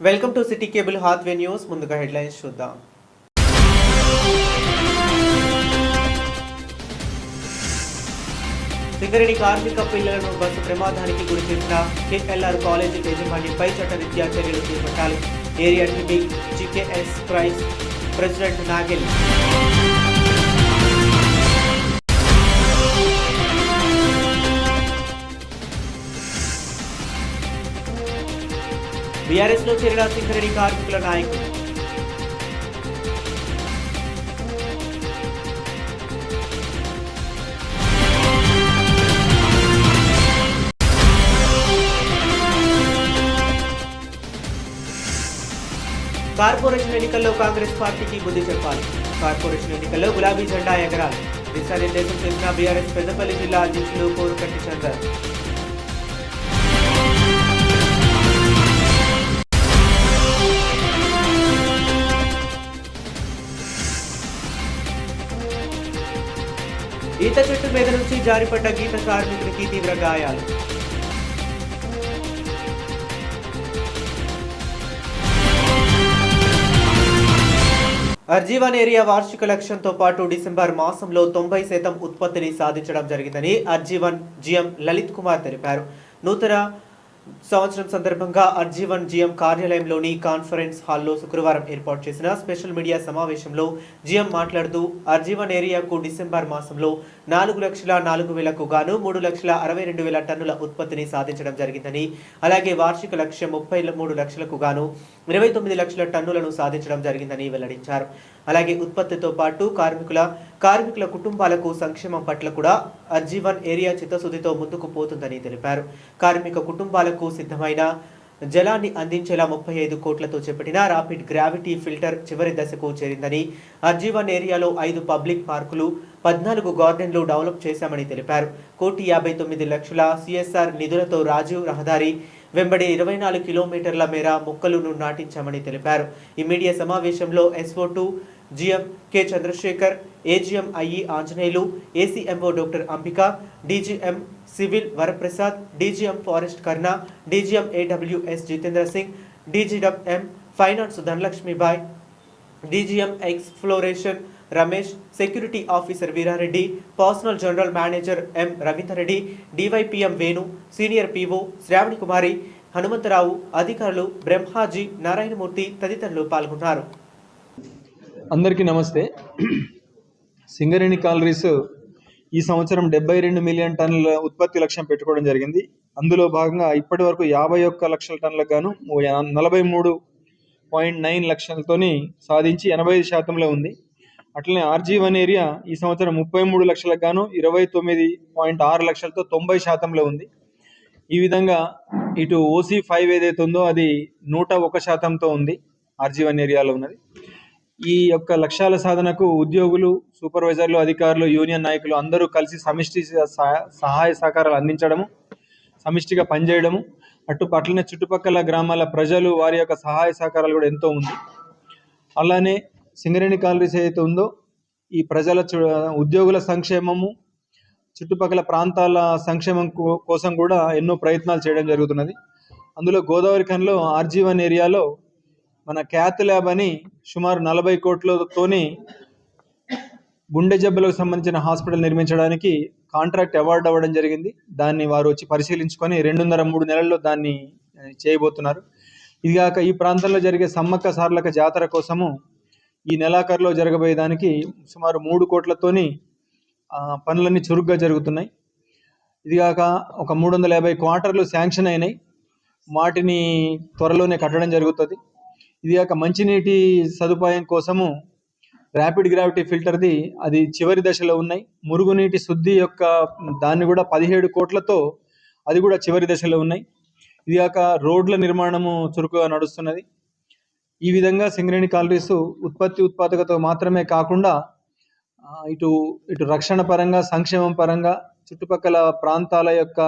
Welcome to city cable Hathway news. ముందుగా headlines చూద్దాం. సింగరేణి కార్మిక పిల్లలను బస్సు ప్రమాదానికి గురి చేసిన కేఎల్ఆర్ కాలేజీ యజమానిపై చట్టరీత్యా చర్యలు చేపట్టాలి. Area TB GKS price president Nagil బీఆర్ఎస్లో చేరిన సింగరేణి కార్మికుల నాయకులు కార్పొరేషన్ ఎన్నికల్లో కాంగ్రెస్ పార్టీకి బుద్ధి చెప్పాలి కార్పొరేషన్ ఎన్నికల్లో గులాబీ జెండా ఎగరాలి దిశానిర్దేశం చేసిన బీఆర్ఎస్ పెద్దపల్లి జిల్లా అధ్యక్షులు కోరుకట్టి చందర్ మీద నుంచి జారిపడ్డ గీత కార్మికుడికి తీవ్ర గాయాలు. అర్జీవన్ ఏరియా వార్షిక లక్ష్యంతో పాటు డిసెంబర్ మాసంలో తొంభై శాతం ఉత్పత్తిని సాధించడం జరిగిందని అర్జీవన్ జిఎం లలిత్ కుమార్ తెలిపారు. నూతన సంవత్సరం సందర్భంగా అర్జీవన్ జిఎం కార్యాలయంలోని కాన్ఫరెన్స్ హాల్లో శుక్రవారం ఏర్పాటు చేసిన స్పెషల్ మీడియా సమావేశంలో జిఎం మాట్లాడుతూ అర్జీవన్ ఏరియాకు డిసెంబర్ మాసంలో నాలుగు లక్షల నాలుగు వేలకు గాను మూడు లక్షల అరవై రెండు వేల టన్నుల ఉత్పత్తిని సాధించడం జరిగిందని అలాగే వార్షిక లక్ష్యం ముప్పై మూడు లక్షలకు గాను ఇరవై తొమ్మిది లక్షల టన్నులను సాధించడం జరిగిందని వెల్లడించారు. అలాగే ఉత్పత్తితో పాటు కార్మికుల కార్మికుల కుటుంబాలకు సంక్షేమం పట్ల కూడా అర్జీవన్ ఏరియా చిత్తశుద్ధితో ముందుకు పోతుందని తెలిపారు. కార్మిక కుటుంబాలకు సిద్ధమైన జలాన్ని అందించేలా ముప్పై ఐదు కోట్లతో చేపట్టిన రాపిడ్ గ్రావిటీ ఫిల్టర్ చివరి దశకు చేరిందని అర్జీవన్ ఏరియాలో ఐదు పబ్లిక్ పార్కులు పద్నాలుగు గార్డెన్లు డెవలప్ చేశామని తెలిపారు. కోటి యాభై తొమ్మిది లక్షల సిఎస్ఆర్ నిధులతో రాజీవ్ రహదారి వెంబడి ఇరవై నాలుగు కిలోమీటర్ల మేర మొక్కలను నాటించామని తెలిపారు. ఈ మీడియా సమావేశంలో SO to GM K Chandrashekar AGM IE Anjaneyulu ACMO doctor Ambika DGM civil Varaprasad DGM forest Karna DGM AWS Jitendra Singh DGM finance Dhanalakshmibai DGM exploration Ramesh security officer Veerareddy personnel general manager M Ravinderreddy DYPM Venu senior PO Shravani Kumari Hanumantharao అధికారులు బ్రహ్మాజీ నారాయణమూర్తి తదితరులు పాల్గొన్నారు. అందరికీ నమస్తే. Singareni collieries ఈ సంవత్సరం డెబ్బై రెండు million టన్నుల ఉత్పత్తి లక్ష్యం పెట్టుకోవడం జరిగింది. అందులో భాగంగా ఇప్పటి వరకు యాభై ఒక్క లక్షల టన్నులకు గాను నలభై మూడు పాయింట్ నైన్ లక్షలతోని సాధించి ఎనభై ఐదు శాతంలో ఉంది. అట్లనే ఆర్జీ వన్ ఏరియా ఈ సంవత్సరం ముప్పై మూడు లక్షలకు గాను ఇరవై తొమ్మిది పాయింట్ ఆరు లక్షలతో తొంభై శాతంలో ఉంది. ఈ విధంగా ఇటు ఓసీ ఫైవ్ ఏదైతే ఉందో అది నూట ఒక శాతంతో ఉంది ఆర్జీ వన్ ఏరియాలో ఉన్నది. ఈ యొక్క లక్ష్యాల సాధనకు ఉద్యోగులు సూపర్వైజర్లు అధికారులు యూనియన్ నాయకులు అందరూ కలిసి సమిష్టి సహాయ సహకారాలు అందించడము సమిష్టిగా పనిచేయడము అటు అట్లనే చుట్టుపక్కల గ్రామాల ప్రజలు వారి యొక్క సహాయ సహకారాలు కూడా ఎంతో ఉంది. అలానే సింగరేణి కాలరీస్ ఏదైతే ఉందో ఈ ప్రజల చు- ఉద్యోగుల సంక్షేమము చుట్టుపక్కల ప్రాంతాల సంక్షేమం కోసం కూడా ఎన్నో ప్రయత్నాలు చేయడం జరుగుతున్నది. అందులో గోదావరి ఖన్లో ఆర్జీవన్ ఏరియాలో మన క్యాత్ ల్యాబ్ అని సుమారు నలభై కోట్లతోని గుండె జబ్బులకు సంబంధించిన హాస్పిటల్ నిర్మించడానికి కాంట్రాక్ట్ అవార్డు అవ్వడం జరిగింది. దాన్ని వారు వచ్చి పరిశీలించుకొని రెండున్నర మూడు నెలల్లో దాన్ని చేయబోతున్నారు. ఇది కాక ఈ ప్రాంతంలో జరిగే సమ్మక్క సార్లక జాతర కోసము ఈ నెలాఖరులో జరగబోయే దానికి సుమారు మూడు కోట్లతోని పనులన్నీ చురుగ్గా జరుగుతున్నాయి. ఇదిగాక ఒక మూడు వందల యాభై క్వార్టర్లు శాంక్షన్ అయినాయి. వాటిని త్వరలోనే కట్టడం జరుగుతుంది. ఇది కాక మంచినీటి సదుపాయం కోసము ర్యాపిడ్ గ్రావిటీ ఫిల్టర్ది అది చివరి దశలో ఉన్నాయి. మురుగునీటి శుద్ధి యొక్క దాన్ని కూడా పదిహేడు కోట్లతో అది కూడా చివరి దశలో ఉన్నాయి. ఇదిగాక రోడ్ల నిర్మాణము చురుకుగా నడుస్తున్నది. ఈ విధంగా సింగరేణి కాలరీస్ ఉత్పత్తి ఉత్పాదకత మాత్రమే కాకుండా ఇటు ఇటు రక్షణ పరంగా సంక్షేమం పరంగా చుట్టుపక్కల ప్రాంతాల యొక్క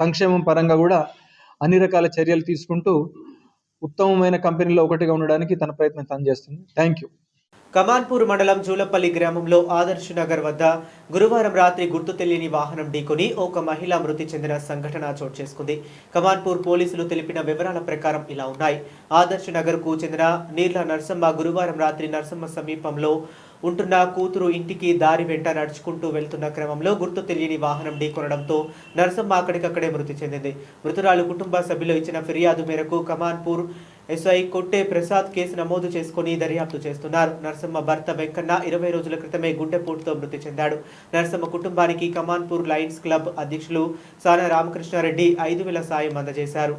సంక్షేమం పరంగా కూడా అన్ని రకాల చర్యలు తీసుకుంటూ ఉత్తమమైన కంపెనీలో ఒకటిగా ఉండడానికి తన ప్రయత్నం తను చేస్తుంది. Thank you. కమాన్పూర్ మండలం జూలపల్లి గ్రామంలో ఆదర్శ్ నగర్ వద్ద గురువారం రాత్రి గుర్తు తెలియని వాహనం ఢీకొని ఒక మహిళ మృతి చెందిన సంఘటన చోటు చేసుకుంది. కమాన్పూర్ పోలీసులు తెలిపిన వివరాల ప్రకారం ఇలా ఉన్నాయి. ఆదర్శ్ నగర్కు చెందిన నీర్ల నరసమ్మ గురువారం రాత్రి నర్సమ్మ సమీపంలో ఉంటున్న కూతురు ఇంటికి దారి వెంట నడుచుకుంటూ వెళ్తున్న క్రమంలో గుర్తు తెలియని వాహనం ఢీకొనడంతో నరసమ్మ అక్కడికక్కడే మృతి చెందింది. మృతురాలు కుటుంబ సభ్యులు ఇచ్చిన ఫిర్యాదు మేరకు కమాన్పూర్ ఎస్ఐ కొట్టే ప్రసాద్ కేసు నమోదు చేసుకుని దర్యాప్తు చేస్తున్నారు. నరసమ్మ భర్త వెంకన్న ఇరవై రోజుల క్రితమే గుండెపోటుతో మృతి చెందాడు. నరసమ్మ కుటుంబానికి కమాన్పూర్ లయన్స్ క్లబ్ అధ్యక్షులు సానా రామకృష్ణారెడ్డి ఐదు వేల సాయం అందజేశారు.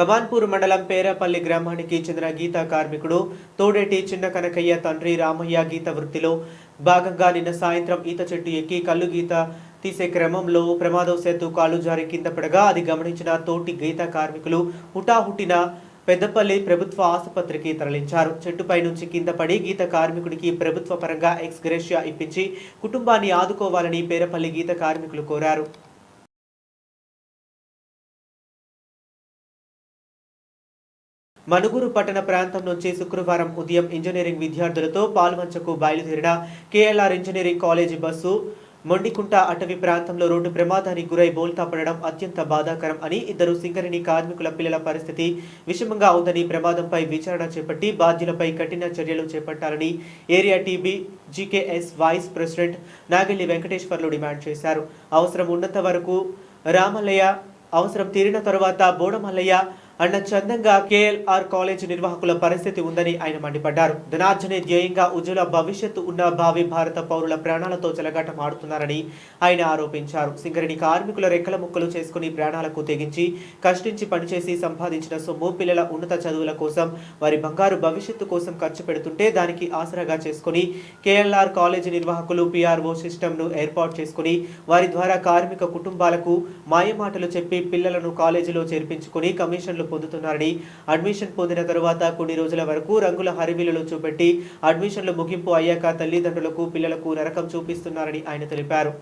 కమాన్పూర్ మండలం పేరపల్లి గ్రామానికి చెందిన గీత కార్మికుడు తోడేటి చిన్న కనకయ్య తండ్రి రామయ్య గీత వృత్తిలో భాగంగా నిన్న సాయంత్రం ఈత చెట్టు ఎక్కి కళ్ళు గీత తీసే క్రమంలో ప్రమాదవశాత్తు కాలు జారి కింద పడగా అది గమనించిన తోటి గీత కార్మికులు హుటాహుటిన పెద్దపల్లి ప్రభుత్వ ఆసుపత్రికి తరలించారు. చెట్టుపై నుంచి కింద పడి గీత కార్మికుడికి ప్రభుత్వ పరంగా ఎక్స్గ్రేషియా ఇప్పించి కుటుంబాన్ని ఆదుకోవాలని పేరపల్లి గీత కార్మికులు కోరారు. మనుగురు పట్టణ ప్రాంతం నుంచి శుక్రవారం ఉదయం ఇంజనీరింగ్ విద్యార్థులతో పాల్వంచకు బయలుదేరిన KLR engineering college bus Mondikunta అటవీ ప్రాంతంలో రోడ్డు ప్రమాదానికి గురై బోల్తా పడడం అత్యంత బాధాకరం అని ఇద్దరు సింగరేణి కార్మికుల పిల్లల పరిస్థితి విషమంగా ఉందని ప్రమాదంపై విచారణ చేపట్టి బాధ్యులపై కఠిన చర్యలు చేపట్టాలని area TB GKS vice president Nagelli Venkateswarlu demand చేశారు. అవసరం ఉన్నంత వరకు రామల్లయ్య అవసరం తీరిన తరువాత బోడమల్లయ్య అన్న చందంగా కేఎల్ఆర్ కాలేజ్ నిర్వాహకుల పరిస్థితి ఉందని ఆయన మండిపడ్డారు. ధనార్జనే ధ్యేయంగా ఉజ్వల భవిష్యత్తు ఉన్న భావి భారత పౌరుల ప్రాణాలతో చెలగాటం ఆడుతున్నారని ఆయన ఆరోపించారు. సింగరేణి కార్మికుల రెక్కల ముక్కలు చేసుకుని ప్రాణాలకు తెగించి కష్టించి పనిచేసి సంపాదించిన సొమ్ము పిల్లల ఉన్నత చదువుల కోసం వారి బంగారు భవిష్యత్తు కోసం ఖర్చు పెడుతుంటే దానికి ఆసరాగా చేసుకుని కేఎల్ఆర్ కాలేజీ నిర్వాహకులు పిఆర్ఓ సిస్టమ్ను ఏర్పాటు చేసుకుని వారి ద్వారా కార్మిక కుటుంబాలకు మాయమాటలు చెప్పి పిల్లలను కాలేజీలో చేర్పించుకుని కమిషన్లు పొందుతున్నారని. అడ్మిషన్ పొందిన తరువాత కొన్ని రోజుల వరకు రంగుల హరివిల్లులు చూపెట్టి అడ్మిషన్లు ముగింపు అయ్యాక తల్లిదండ్రులకు పిల్లలకు నరకం చూపిస్తున్నారని ఆయన తెలిపారు.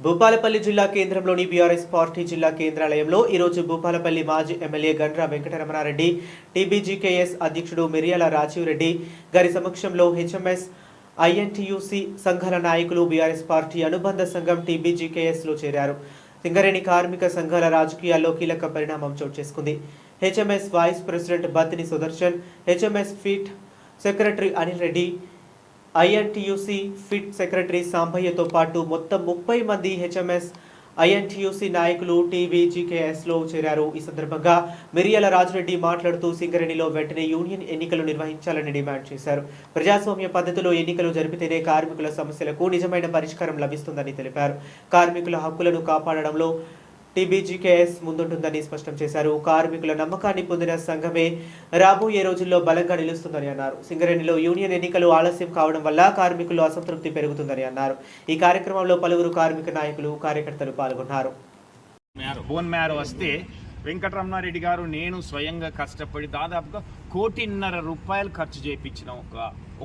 భూపాలపల్లి జిల్లా కేంద్రంలోని బీఆర్ఎస్ పార్టీ జిల్లా కేంద్రాలయంలో ఈరోజు భూపాలపల్లి మాజీ ఎమ్మెల్యే గండ్ర వెంకటరమణారెడ్డి టీబీజీకేఎస్ అధ్యక్షుడు మిరియాల రాజీవ్ రెడ్డి గారి సమక్షంలో హెచ్ఎంఎస్ ఐఎన్టీయూసీ సంఘాల నాయకులు బీఆర్ఎస్ పార్టీ అనుబంధ సంఘం టీబీజీకేఎస్లో చేరారు. సింగరేణి కార్మిక సంఘాల రాజకీయాల్లో కీలక పరిణామం చోటు చేసుకుంది. HMS vice president Battini Sudarshan HMS pit secretary Anil Reddy INTUC pit secretary సాంభయ్యతో పాటు మొత్తం ముప్పై మంది హెచ్ఎంఎస్ ఐఎన్టీయూసీ నాయకులు టీవీజీకేఎస్లో చేరారు. ఈ సందర్భంగా మిరియాల రాజురెడ్డి మాట్లాడుతూ సింగరేణిలో వెంటనే యూనియన్ ఎన్నికలు నిర్వహించాలని డిమాండ్ చేశారు. ప్రజాస్వామ్య పద్ధతిలో ఎన్నికలు జరిపితేనే కార్మికుల సమస్యలకు నిజమైన పరిష్కారం లభిస్తుందని తెలిపారు. కార్మికుల హక్కులను కాపాడడంలో టీబీజీకేఎస్ ముందుంటుందని స్పష్టం చేశారు. కార్మికుల నమ్మకాన్ని పొందిన సంఘమే రాబోయే రోజుల్లో బలంగా నిలుస్తుందని అన్నారు. సింగరేణిలో యూనియన్ ఎన్నికలు ఆలస్యం కావడం వల్ల కార్మికులు అసంతృప్తి పెరుగుతుందని అన్నారు. ఈ కార్యక్రమంలో పలువురు కార్మిక నాయకులు కార్యకర్తలు పాల్గొన్నారు. బోన్ మ్యారో వస్తే వెంకటరమణారెడ్డి గారు నేను స్వయంగా కష్టపడి దాదాపుగా కోటిన్నర రూపాయలు ఖర్చు చేయించిన ఒక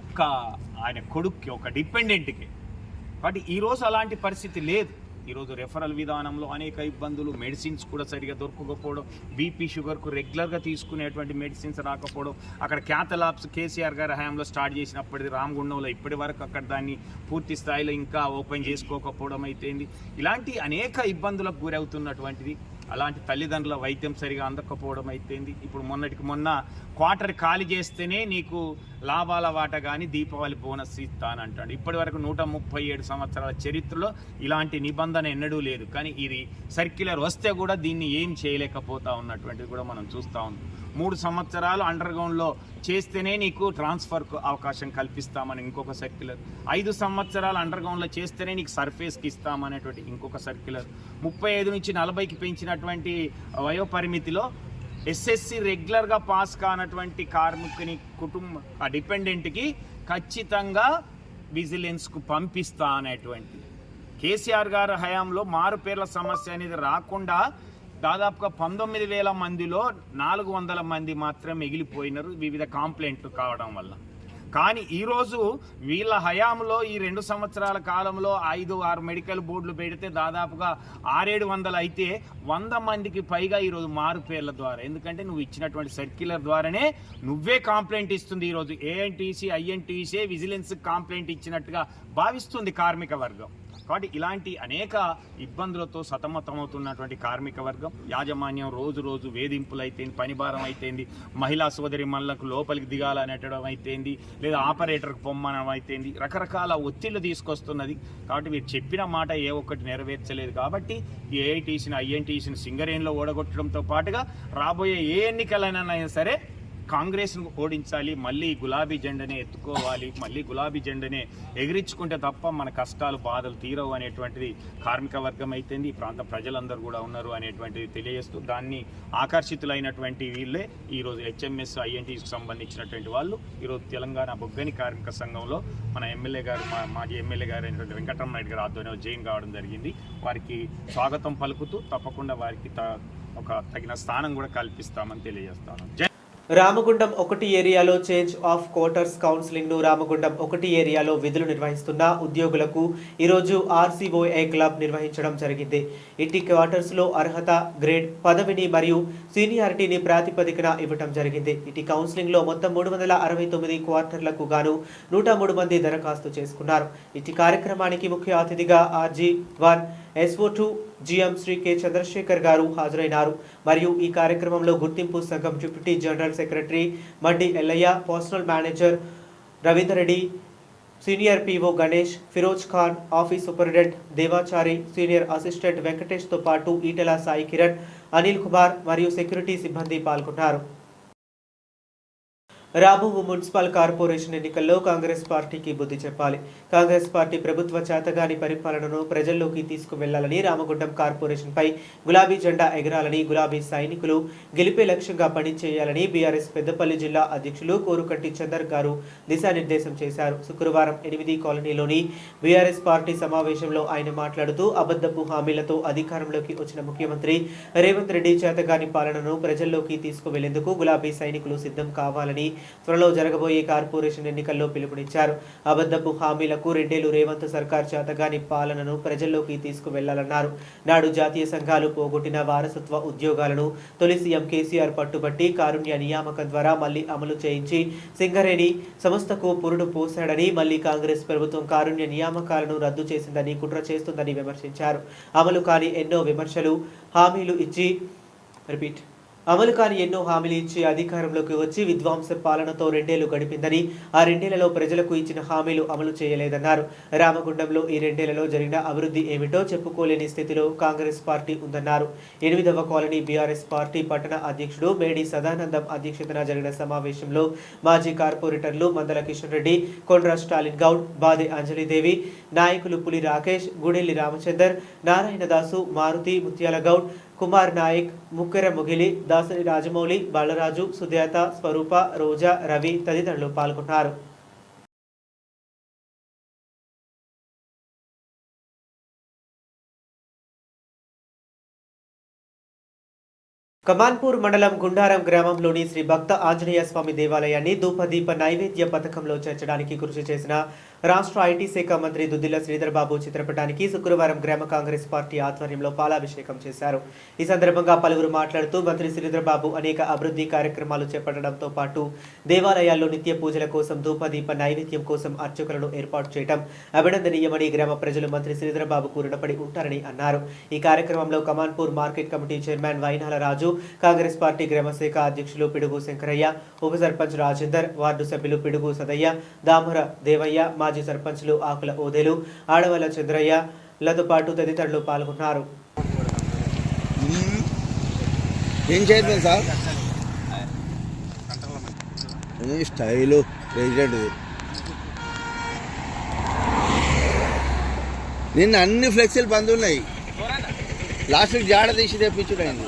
ఒక్క ఆయన కొడుక్కి ఒక డిపెండెంట్కి. బట్ ఈరోజు అలాంటి పరిస్థితి లేదు. ఈరోజు రెఫరల్ విధానంలో అనేక ఇబ్బందులు మెడిసిన్స్ కూడా సరిగా దొరకకపోవడం బీపీ షుగర్కు రెగ్యులర్గా తీసుకునేటువంటి మెడిసిన్స్ రాకపోవడం అక్కడ క్యాథలాబ్స్ కేసీఆర్ గారి హయాంలో స్టార్ట్ చేసినప్పటిది రామగుండంలో ఇప్పటి వరకు అక్కడ దాన్ని పూర్తి స్థాయిలో ఇంకా ఓపెన్ చేసుకోకపోవడం అయితేంది. ఇలాంటి అనేక ఇబ్బందులకు గురవుతున్నటువంటిది అలాంటి తల్లిదండ్రుల వైద్యం సరిగా అందకపోవడం అయితేంది. ఇప్పుడు మొన్నటికి మొన్న క్వార్టర్ ఖాళీ చేస్తేనే నీకు లాభాల వాట కానీ దీపావళి బోనస్ ఇస్తానంటాడు. ఇప్పటి వరకు నూట ముప్పై ఏడు సంవత్సరాల చరిత్రలో ఇలాంటి నిబంధన ఎన్నడూ లేదు. కానీ ఇది సర్క్యులర్ వస్తే కూడా దీన్ని ఏం చేయలేకపోతా ఉన్నటువంటిది కూడా మనం చూస్తూ ఉన్నాం. మూడు సంవత్సరాలు అండర్గ్రౌండ్లో చేస్తేనే నీకు ట్రాన్స్ఫర్కు అవకాశం కల్పిస్తామని ఇంకొక సర్క్యులర్. ఐదు సంవత్సరాలు అండర్గ్రౌండ్లో చేస్తేనే నీకు సర్ఫేస్కి ఇస్తామనేటువంటి ఇంకొక సర్క్యులర్. ముప్పై ఐదు నుంచి నలభైకి పెంచినటువంటి వయోపరిమితిలో ఎస్ఎస్సి రెగ్యులర్గా పాస్ కానటువంటి కార్మికుని కుటుంబ ఆ డిపెండెంట్కి ఖచ్చితంగా విజిలెన్స్కు పంపిస్తా అనేటువంటి. కేసీఆర్ గారి హయాంలో మారుపేర్ల సమస్య అనేది రాకుండా దాదాపుగా పంతొమ్మిది వేల మందిలో నాలుగు వందల మంది మాత్రం మిగిలిపోయినారు వివిధ కాంప్లైంట్లు కావడం వల్ల. కానీ ఈరోజు వీళ్ళ హయాంలో ఈ రెండు సంవత్సరాల కాలంలో ఐదు ఆరు మెడికల్ బోర్డులు పెడితే దాదాపుగా ఆరేడు వందలు అయితే వంద మందికి పైగా ఈరోజు మారు పేర్ల ద్వారా. ఎందుకంటే నువ్వు ఇచ్చినటువంటి సర్క్యులర్ ద్వారానే నువ్వే కాంప్లైంట్ ఇస్తుంది ఈరోజు. ఏఎన్టీసీ ఐఎన్టీసీ విజిలెన్స్ కాంప్లైంట్ ఇచ్చినట్టుగా భావిస్తుంది కార్మిక వర్గం. కాబట్టి ఇలాంటి అనేక ఇబ్బందులతో సతమతమవుతున్నటువంటి కార్మిక వర్గం యాజమాన్యం రోజు రోజు వేధింపులు అయితేంది పనిభారం అయితేంది మహిళా సోదరి మళ్ళకు లోపలికి దిగాలనేటడం అయితేంది లేదా ఆపరేటర్కి పొమ్మనం అయితేంది రకరకాల ఒత్తిళ్ళు తీసుకొస్తున్నది. కాబట్టి మీరు చెప్పిన మాట ఏ ఒక్కటి నెరవేర్చలేదు. కాబట్టి ఏఐటీసీని ఐఎన్టీసీని సింగరేణిలో ఓడగొట్టడంతో పాటుగా రాబోయే ఏ ఎన్నికలైనా సరే కాంగ్రెస్ను ఓడించాలి మళ్ళీ గులాబీ జెండనే ఎత్తుకోవాలి మళ్ళీ గులాబీ జెండనే ఎగిరించుకుంటే తప్ప మన కష్టాలు బాధలు తీరవు అనేటువంటిది కార్మిక వర్గం అయితేంది ఈ ప్రాంత ప్రజలందరూ కూడా ఉన్నారు అనేటువంటిది తెలియజేస్తూ దాన్ని ఆకర్షితులైనటువంటి వీళ్ళే ఈరోజు హెచ్ఎంఎస్ ఐఎన్టీకి సంబంధించినటువంటి వాళ్ళు. ఈరోజు తెలంగాణ బొగ్గని కార్మిక సంఘంలో మన ఎమ్మెల్యే గారు మా మాజీ ఎమ్మెల్యే గారు అయినటువంటి వెంకటరమణ గారు ఆధ్వర్యంలో జైన్ కావడం జరిగింది. వారికి స్వాగతం పలుకుతూ తప్పకుండా వారికి త- ఒక తగిన స్థానం కూడా కల్పిస్తామని తెలియజేస్తాను. రామగుండం ఒకటి ఏరియాలో చేంజ్ ఆఫ్ క్వార్టర్స్ కౌన్సిలింగ్ను రామగుండం ఒకటి ఏరియాలో విధులు నిర్వహిస్తున్న ఉద్యోగులకు ఈరోజు ఆర్సీఓఏ క్లబ్ నిర్వహించడం జరిగింది. ఇటీ క్వార్టర్స్లో అర్హత గ్రేడ్ పదవిని మరియు సీనియారిటీని ప్రాతిపదికన ఇవ్వటం జరిగింది. ఇటీ కౌన్సిలింగ్లో మొత్తం మూడు వందల అరవై తొమ్మిది క్వార్టర్లకు గాను నూట మూడు మంది దరఖాస్తు చేసుకున్నారు. ఇటీ కార్యక్రమానికి ముఖ్య అతిథిగా RG one SO to GM Shri K Chandrasekhar garu హాజరైనారు. మరియు ఈ కార్యక్రమంలో గుర్తింపు సంఘం deputy general secretary Maddi Ellaiah personnel manager Ravinder Reddy senior PO Ganesh Firoz Khan office superintendent Devachari senior assistant వెంకటేష్తో పాటు ఈటెల సాయి కిరణ్ అనిల్ కుమార్ మరియు సెక్యూరిటీ సిబ్బంది పాల్గొన్నారు. రాబో మున్సిపల్ కార్పొరేషన్ ఎన్నికల్లో కాంగ్రెస్ పార్టీకి బుద్ధి చెప్పాలి. కాంగ్రెస్ పార్టీ ప్రభుత్వ చేతగాని పరిపాలనను ప్రజల్లోకి తీసుకువెళ్ళాలని రామగుండం కార్పొరేషన్పై గులాబీ జెండా ఎగరాలని గులాబీ సైనికులు గెలిపే లక్ష్యంగా పనిచేయాలని బీఆర్ఎస్ పెద్దపల్లి జిల్లా అధ్యక్షులు కోరుకట్టి చందర్ గారు దిశానిర్దేశం చేశారు. శుక్రవారం ఎనిమిది కాలనీలోని బీఆర్ఎస్ పార్టీ సమావేశంలో ఆయన మాట్లాడుతూ అబద్ధపు హామీలతో అధికారంలోకి వచ్చిన ముఖ్యమంత్రి రేవంత్ రెడ్డి చేతగాని పాలనను ప్రజల్లోకి తీసుకువెళ్ళేందుకు గులాబీ సైనికులు సిద్ధం కావాలని త్వరలో జరగబోయే కార్పొరేషన్ ఎన్నికల్లో పిలుపునిచ్చారు. అబద్ధపు హామీలకు రెండేళ్ళు రేవంత్ సర్కార్ చేతగాని పాలనను ప్రజల్లోకి తీసుకువెళ్ళాలన్నారు. నాడు జాతీయ సంఘాలు పోగొట్టిన వారసత్వ ఉద్యోగాలను తొలి సీఎం కేసీఆర్ పట్టుబట్టి కారుణ్య నియామకం ద్వారా మళ్ళీ అమలు చేయించి సింగరేణి సంస్థకు పురుడు పోశాడని మళ్ళీ కాంగ్రెస్ ప్రభుత్వం కారుణ్య నియామకాలను రద్దు చేసిందని కుట్ర చేస్తుందని విమర్శించారు. అమలు కాని ఎన్నో విమర్శలు హామీలు ఇచ్చి రిపీట్. అమలు కాని ఎన్నో హామీలు ఇచ్చి అధికారంలోకి వచ్చి విధ్వంస పాలనతో రెండేళ్ళు గడిపిందని ఆ రెండేళ్ళలో ప్రజలకు ఇచ్చిన హామీలు అమలు చేయలేదన్నారు. రామగుండంలో ఈ రెండేళ్ళలో జరిగిన అభివృద్ధి ఏమిటో చెప్పుకోలేని స్థితిలో కాంగ్రెస్ పార్టీ ఉందన్నారు. ఎనిమిదవ కాలనీ బీఆర్ఎస్ పార్టీ పట్టణ అధ్యక్షుడు మేడి సదానందం అధ్యక్షతన జరిగిన సమావేశంలో మాజీ కార్పొరేటర్లు మందల కిషన్ రెడ్డి కొండ్ర స్టాలిన్ గౌడ్ బాదే అంజలిదేవి నాయకులు పులి రాకేష్ గుడెల్లి రామచందర్ నారాయణ దాసు మారుతి ముత్యాల గౌడ్ కుమార్ నాయక్ ముక్కెర ముగిలి దాసరి రాజమౌళి బాలరాజు సుజాత స్వరూప రోజా రవి తదితరులు పాల్గొన్నారు. కమాన్పూర్ మండలం గుండారం గ్రామంలోని శ్రీ భక్త ఆంజనేయ స్వామి దేవాలయాన్ని ధూపదీప నైవేద్య పథకంలో చేర్చడానికి కృషి చేసిన రాష్ట్ర ఐటీ శాఖ మంత్రి దుద్దిల శ్రీధర్బాబు చిత్రపటానికి శుక్రవారం గ్రామ కాంగ్రెస్ పార్టీ ఆధ్వర్యంలో పాలాభిషేకం చేశారు. ఈ సందర్భంగా పలువురు మాట్లాడుతూ మంత్రి శ్రీధర్బాబు అనేక అభివృద్ధి కార్యక్రమాలు చేపట్టడంతో పాటు దేవాలయాల్లో నిత్య పూజల కోసం ధూపదీప నైవేద్యం కోసం అర్చకులను ఏర్పాటు చేయడం అభినందనీయమని గ్రామ ప్రజలు మంత్రి శ్రీధర్బాబుకు రుణపడి ఉంటారని అన్నారు. ఈ కార్యక్రమంలో Kamanpur market committee chairman Vainala Raju Congress party గ్రామ శాఖ అధ్యక్షులు పిడుగు శంకరయ్య ఉప సర్పంచ్ రాజేందర్ వార్డు సభ్యులు పిడుగు సదయ్య దామర దేవయ్య మాజీ సర్పంచ్లు ఆకుల ఓదెలు ఆడవల చంద్రయ్య లతో పాటు తదితరులు పాల్గొన్నారు. ఏం చేయలేదు సార్? Style president. నిన్న అన్ని ఫ్లెక్సీలు బంద్ ఉన్నాయి. లాస్ట్ జాడ తీసి తెప్పించుడు అయింది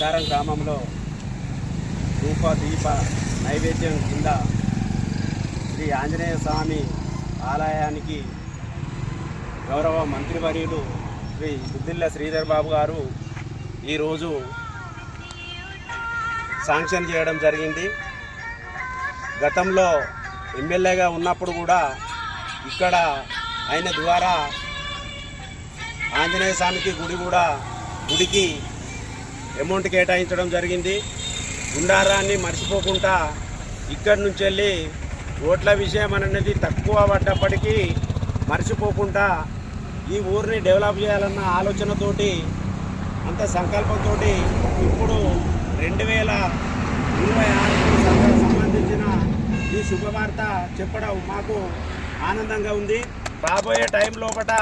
ఇందారం గ్రామంలో ధూప దీప నైవేద్యం కింద శ్రీ ఆంజనేయ స్వామి ఆలయానికి గౌరవ మంత్రివర్యులు శ్రీ బుద్దిల్ల శ్రీధర్ బాబు గారు ఈరోజు శాంక్షన్ చేయడం జరిగింది. గతంలో ఎమ్మెల్యేగా ఉన్నప్పుడు కూడా ఇక్కడ ఆయన ద్వారా ఆంజనేయ స్వామికి గుడి కూడా గుడికి అమౌంట్ కేటాయించడం జరిగింది. గుండారాన్ని మర్చిపోకుండా ఇక్కడి నుంచి వెళ్ళి ఓట్ల విషయం అనేది తక్కువ పడ్డప్పటికీ మర్చిపోకుండా ఈ ఊరిని డెవలప్ చేయాలన్న ఆలోచనతోటి అంత సంకల్పంతో ఇప్పుడు రెండు వేల ఇరవై ఆరు సంబంధించిన ఈ శుభవార్త చెప్పడం మాకు ఆనందంగా ఉంది. రాబోయే టైం లోపల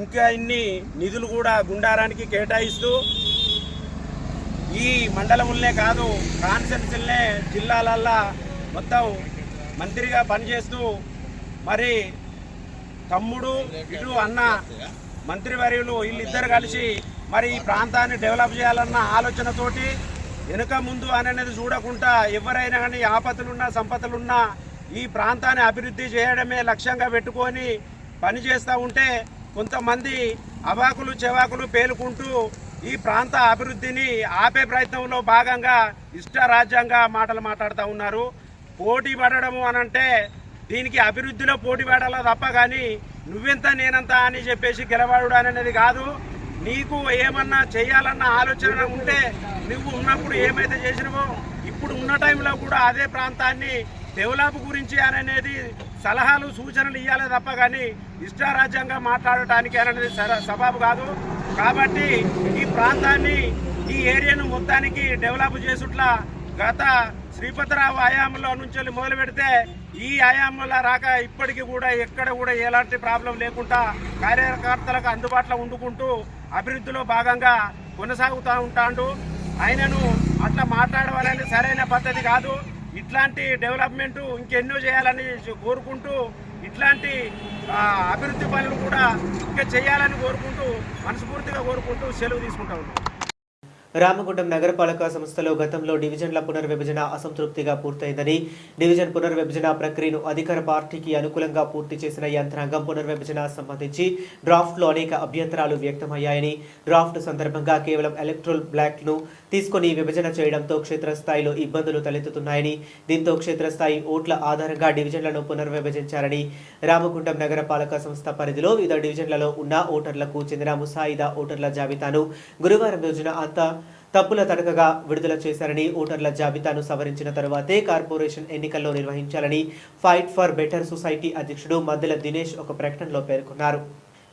ఇంకా ఇన్ని నిధులు కూడా గుండారానికి కేటాయిస్తూ ఈ మండలంలోనే కాదు కాన్స్టిట్యున్సీలనే జిల్లాలల్లా మొత్తం మంత్రిగా పనిచేస్తూ మరి తమ్ముడు ఇటు అన్న మంత్రివర్యులు వీళ్ళిద్దరు కలిసి మరి ఈ ప్రాంతాన్ని డెవలప్ చేయాలన్న ఆలోచనతోటి వెనుక ముందు అనేది చూడకుండా ఎవరైనా కానీ ఆపదలున్నా సంపదలున్నా ఈ ప్రాంతాన్ని అభివృద్ధి చేయడమే లక్ష్యంగా పెట్టుకొని పనిచేస్తూ ఉంటే కొంతమంది అవాకులు చెవాకులు పేలుకుంటూ ఈ ప్రాంత అభివృద్ధిని ఆపే ప్రయత్నంలో భాగంగా ఇష్టారాజ్యంగా మాటలు మాట్లాడుతూ ఉన్నారు. పోటీ పడడము అనంటే దీనికి అభివృద్ధిలో పోటీ పడాలా తప్ప కానీ నువ్వెంత నేనంత అని చెప్పేసి గెలవాడు అనేది కాదు. నీకు ఏమన్నా చేయాలన్న ఆలోచన ఉంటే నువ్వు ఉన్నప్పుడు ఏమైతే చేసినవో ఇప్పుడు ఉన్న టైంలో కూడా అదే ప్రాంతాన్ని డెవలప్ గురించి అనేది సలహాలు సూచనలు ఇవ్వాలి తప్ప కానీ ఇష్టారాజ్యంగా మాట్లాడటానికి అనేది సర- సబాబు కాదు. కాబట్టి ఈ ప్రాంతాన్ని ఈ ఏరియాను మొత్తానికి డెవలప్ చేసుట్లా గత శ్రీపతిరావు ఆయాములో నుంచి మొదలు పెడితే ఈ ఆయాముల రాక ఇప్పటికీ కూడా ఎక్కడ కూడా ఎలాంటి ప్రాబ్లం లేకుండా కార్యకర్తలకు అందుబాటులో ఉండుకుంటూ అభివృద్ధిలో భాగంగా కొనసాగుతూ ఉంటాడు. ఆయనను అట్లా మాట్లాడవాలని సరైన పద్ధతి కాదు. ఇట్లాంటి డెవలప్మెంట్ ఇంకెన్నో చేయాలని కోరుకుంటూ ఇట్లాంటి అభివృద్ధి పనులు కూడా ఇంకా చేయాలని కోరుకుంటూ మనస్ఫూర్తిగా కోరుకుంటూ సెలవు తీసుకుంటా ఉన్నాం. రామగుండం నగరపాలక సంస్థలో గతంలో డివిజన్ల పునర్విభజన అసంతృప్తిగా పూర్తయిందని డివిజన్ పునర్విభజన ప్రక్రియను అధికార పార్టీకి అనుకూలంగా పూర్తి చేసిన యంత్రాంగం పునర్విభజన సంబంధించి డ్రాఫ్ట్లో అనేక అభ్యంతరాలు వ్యక్తమయ్యాయని డ్రాఫ్ట్ సందర్భంగా కేవలం ఎలక్ట్రల్ బ్లాక్ను తీసుకొని విభజన చేయడంతో క్షేత్రస్థాయిలో ఇబ్బందులు తలెత్తుతున్నాయని దీంతో క్షేత్రస్థాయి ఓట్ల ఆధారంగా డివిజన్లను పునర్విభజించారని రామగుండం నగరపాలక సంస్థ పరిధిలో వివిధ డివిజన్లలో ఉన్న ఓటర్లకు చెందిన ముసాయిదా ఓటర్ల జాబితాను గురువారం రోజున అంతా తప్పుల తడకగా విడుదల చేశారని ఓటర్ల జాబితాను సవరించిన తరువాతే కార్పొరేషన్ ఎన్నికల్లో నిర్వహించాలని ఫైట్ ఫర్ బెటర్ సొసైటీ అధ్యక్షుడు మద్దెల దినేష్ ఒక ప్రకటనలో పేర్కొన్నారు.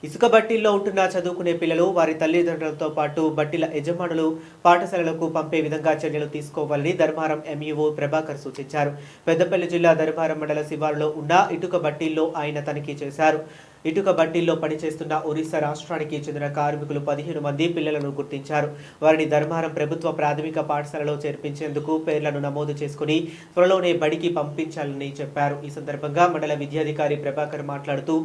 ఇసుక బట్టీల్లో ఉంటున్న చదువుకునే పిల్లలు వారి తల్లిదండ్రులతో పాటు బట్టీల యజమానులు పాఠశాలలకు పంపే విధంగా చర్యలు తీసుకోవాలని ధర్మారం ఎంఈఓ ప్రభాకర్ సూచించారు. పెద్దపల్లి జిల్లా ధర్మారం మండల శివారులో ఉన్న ఇటుక బట్టీల్లో ఆయన తనిఖీ చేశారు. ఇటుక బట్టీల్లో పనిచేస్తున్న ఒరిస్సా రాష్ట్రానికి చెందిన కార్మికులు పదిహేను మంది పిల్లలను గుర్తించారు. వారిని ధర్మారం ప్రభుత్వ ప్రాథమిక పాఠశాలలో చేర్పించేందుకు పేర్లను నమోదు చేసుకుని త్వరలోనే బడికి పంపించాలని చెప్పారు. ఈ సందర్భంగా మండల విద్యాధికారి ప్రభాకర్ మాట్లాడుతూ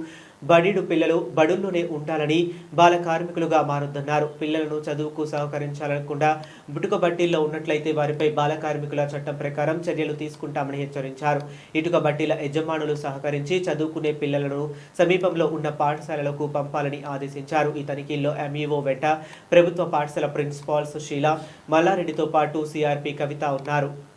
బడిడు పిల్లలు బడుల్లోనే ఉండాలని బాల కార్మికులుగా మారొద్దన్నారు. పిల్లలను చదువుకు సహకరించాలనకుండా బుటుక బట్టీల్లో ఉన్నట్లయితే వారిపై బాల కార్మికుల చట్టం ప్రకారం చర్యలు తీసుకుంటామని హెచ్చరించారు. ఇటుక బట్టీల యజమానులు సహకరించి చదువుకునే పిల్లలను సమీపంలో ఉన్న పాఠశాలలకు పంపాలని ఆదేశించారు. ఈ తనిఖీల్లో ఎంఈఓ వెంట ప్రభుత్వ పాఠశాల ప్రిన్సిపాల్ సుశీల మల్లారెడ్డితో పాటు సిఆర్పి కవిత ఉన్నారు.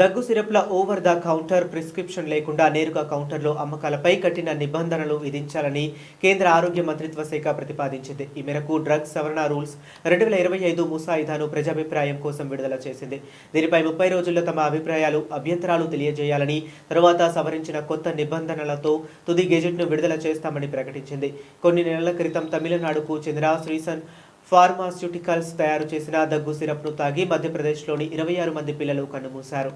దగ్గు సిరప్ల ఓవర్ ద కౌంటర్ ప్రిస్క్రిప్షన్ లేకుండా నేరుగా కౌంటర్లో అమ్మకాలపై కఠిన నిబంధనలు విధించాలని కేంద్ర ఆరోగ్య మంత్రిత్వ శాఖ ప్రతిపాదించింది. ఈ మేరకు డ్రగ్స్ సవరణ రూల్స్ రెండు వేల ఇరవై ఐదు ముసాయిదాను ప్రజాభిప్రాయం కోసం విడుదల చేసింది. దీనిపై ముప్పై రోజుల్లో తమ అభిప్రాయాలు అభ్యంతరాలు తెలియజేయాలని తరువాత సవరించిన కొత్త నిబంధనలతో తుది గెజెట్ను విడుదల చేస్తామని ప్రకటించింది. కొన్ని నెలల క్రితం తమిళనాడుకు చెందిన శ్రీసన్ ఫార్మాస్యూటికల్స్ తయారు చేసిన దగ్గు సిరప్ను తాగి మధ్యప్రదేశ్లోని ఇరవై ఆరు మంది పిల్లలు కన్నుమూశారు.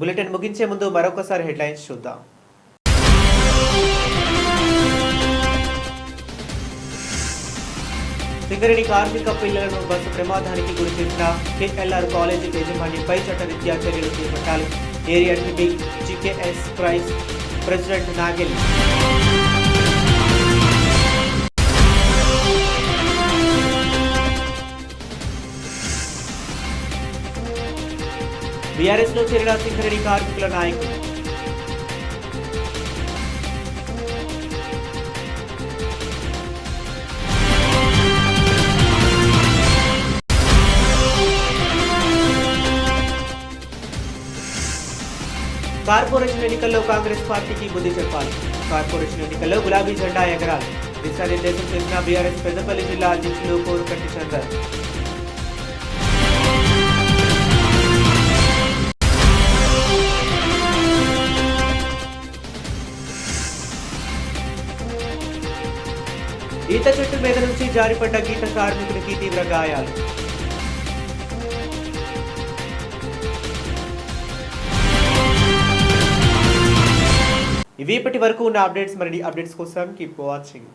బులెటిన్ ముగించే ముందు మరొకసారి హెడ్లైన్స్ చూద్దాం. సింగరేణి కార్మిక పిల్లలను బస్సు ప్రమాదానికి గురి చేసిన కేఎల్ఆర్ కాలేజీ యాజమాన్యంపై చట్టరీత్యా చర్యలు చేపట్టాలి. Area TP GKS price president Nagil బీఆర్ఎస్లో చేరిన సింగరేణి కార్మికుల నాయకులు కార్పొరేషన్ ఎన్నికల్లో కాంగ్రెస్ పార్టీకి బుద్ధి చెప్పాలి కార్పొరేషన్ ఎన్నికల్లో గులాబీ జెండా ఎగరాలి దిశానిర్దేశం చేసిన బీఆర్ఎస్ పెద్దపల్లి జిల్లా అధ్యక్షులు కోరుకట్టి చందర్ ఈత చెట్టు మీద నుంచి జారిపడ్డ గీత కార్మికునికి తీవ్ర గాయాలు ఇవి ఇప్పటి వరకు ఉన్న అప్డేట్స్ మరి అప్డేట్స్ కోసం కీప్ వాచింగ్